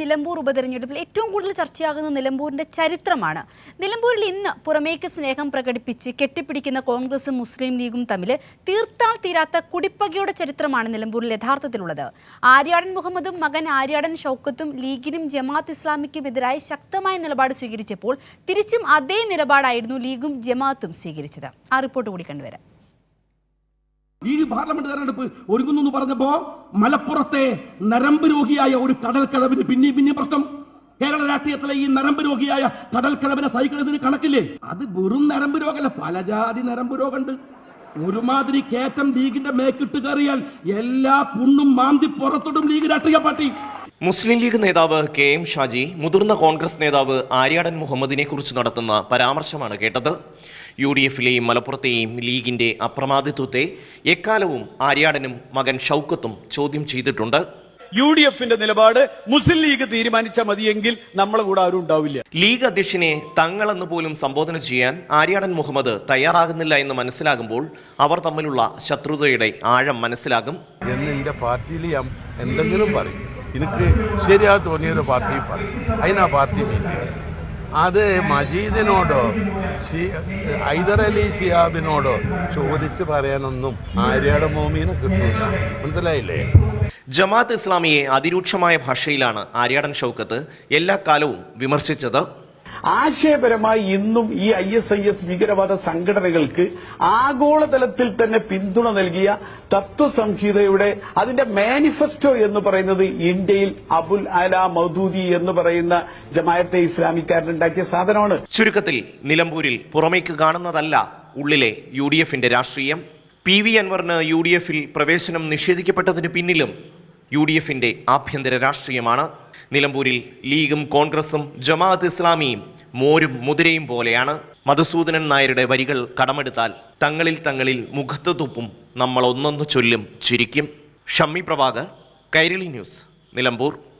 നിലമ്പൂർ ഉപതെരഞ്ഞെടുപ്പിൽ ഏറ്റവും കൂടുതൽ ചർച്ചയാകുന്ന നിലമ്പൂരിന്റെ ചരിത്രമാണ്. നിലമ്പൂരിൽ ഇന്ന് പുറമേക്ക് സ്നേഹം പ്രകടിപ്പിച്ച് കെട്ടിപ്പിടിക്കുന്ന കോൺഗ്രസും മുസ്ലിം ലീഗും തമ്മിൽ തീർത്താൽ തീരാത്ത കുടിപ്പകയുടെ ചരിത്രമാണ് നിലമ്പൂരിൽ യഥാർത്ഥത്തിലുള്ളത്. ആര്യാടൻ മുഹമ്മദും മകൻ ആര്യാടൻ ഷൗക്കത്തും ലീഗിനും ജമാഅത്ത് ഇസ്ലാമിക്കും എതിരായി ശക്തമായ നിലപാട് സ്വീകരിച്ചപ്പോൾ തിരിച്ചും അതേ നിലപാടായിരുന്നു ലീഗും ജമാഅത്തും സ്വീകരിച്ചത്. ആ റിപ്പോർട്ട് കൂടി കണ്ടുവരാം. ഈ പാർലമെന്റ് തെരഞ്ഞെടുപ്പ് ഒരുങ്ങുന്നു എന്ന് പറഞ്ഞപ്പോ മലപ്പുറത്തെ നരമ്പ് രോഗിയായ ഒരു കടൽക്കടവിന് പിന്നെയും പിന്നെയും പ്രശ്നം. കേരള രാഷ്ട്രീയത്തിലെ ഈ നരമ്പ് രോഗിയായ കടൽക്കടവിനെ സഹിക്കുന്നതിന് കണക്കില്ലേ? അത് വെറും നരമ്പ് രോഗമല്ല പലജാതി നരമ്പ് രോഗമുണ്ട്. ഒരുമാതിരി കേറ്റം ലീഗിന്റെ മേക്കിട്ട് കയറിയാൽ എല്ലാ പുണ്ണും മാന്തി പുറത്തിടും ലീഗ് രാഷ്ട്രീയ പാർട്ടി. മുസ്ലിം ലീഗ് നേതാവ് കെ എം ഷാജി മുതിർന്ന കോൺഗ്രസ് നേതാവ് ആര്യാടൻ മുഹമ്മദിനെ കുറിച്ച് നടത്തുന്ന പരാമർശമാണ് കേട്ടത്. യു ഡി എഫിലെയും മലപ്പുറത്തെയും ലീഗിന്റെ അപ്രമാദിത്വത്തെ എക്കാലവും ആര്യാടനും മകൻ ഷൗക്കത്തും ചോദ്യം ചെയ്തിട്ടുണ്ട്. യു ഡി എഫിന്റെ നിലപാട് മുസ്ലിം ലീഗ് തീരുമാനിച്ചാൽ മതിയെങ്കിൽ നമ്മളെ കൂടെ ആരും ഉണ്ടാവില്ല. ലീഗ് അധ്യക്ഷനെ തങ്ങളെന്ന് പോലും സംബോധന ചെയ്യാൻ ആര്യാടൻ മുഹമ്മദ് തയ്യാറാകുന്നില്ല എന്ന് മനസ്സിലാകുമ്പോൾ അവർ തമ്മിലുള്ള ശത്രുതയുടെ ആഴം മനസ്സിലാകും. എന്ന് പാർട്ടിയിൽ എന്തെങ്കിലും പറയും. എനിക്ക് ശരിയാ തോന്നിയത് പാർട്ടി പറയും അതിനാ പാർട്ടി മീറ്റിംഗ് അത് മജീദിനോടോ ഹൈദർ അലി ഷിയാബിനോടോ ചോദിച്ച് പറയാനൊന്നും ആര്യാടെ മോമീനെ കിട്ടില്ല മനസ്സിലായില്ലേ? ജമാഅത്ത് ഇസ്ലാമിയെ അതിരൂക്ഷമായ ഭാഷയിലാണ് ആര്യാടൻ ഷൗക്കത്ത് എല്ലാ കാലവും വിമർശിച്ചത് ആശയപരമായി ഇന്നും ഈ ഐ എസ് ഐ എസ് ഭീകരവാദ സംഘടനകൾക്ക് ആഗോളതലത്തിൽ തന്നെ പിന്തുണ നൽകിയ തത്വസംഹിതയുടെ അതിന്റെ മാനിഫെസ്റ്റോ എന്ന് പറയുന്നത് ഇന്ത്യയിൽ അബുൽ അല മൗദൂദി എന്ന് പറയുന്ന ജമായത്തെ ഇസ്ലാമിക്കാരനുണ്ടാക്കിയ സാധനമാണ്. ചുരുക്കത്തിൽ നിലമ്പൂരിൽ പുറമേക്ക് കാണുന്നതല്ല ഉള്ളിലെ യു ഡി എഫിന്റെ രാഷ്ട്രീയം. പി വി അൻവറിന് യു ഡി എഫിൽ പ്രവേശനം നിഷേധിക്കപ്പെട്ടതിന് പിന്നിലും യു ഡി എഫിന്റെ ആഭ്യന്തര രാഷ്ട്രീയമാണ്. നിലമ്പൂരിൽ ലീഗും കോൺഗ്രസും ജമാഅത്ത് ഇസ്ലാമിയും മോരും മുതിരയും പോലെയാണ് മധുസൂദനൻ നായരുടെ വരികൾ കടമെടുത്താൽ തങ്ങളിൽ തങ്ങളിൽ മുഖത്ത് തുപ്പും നമ്മൾ ഒന്നൊന്ന് ചൊല്ലും ചിരിക്കും. ഷമ്മി പ്രഭാകർ കൈരളി ന്യൂസ് നിലമ്പൂർ.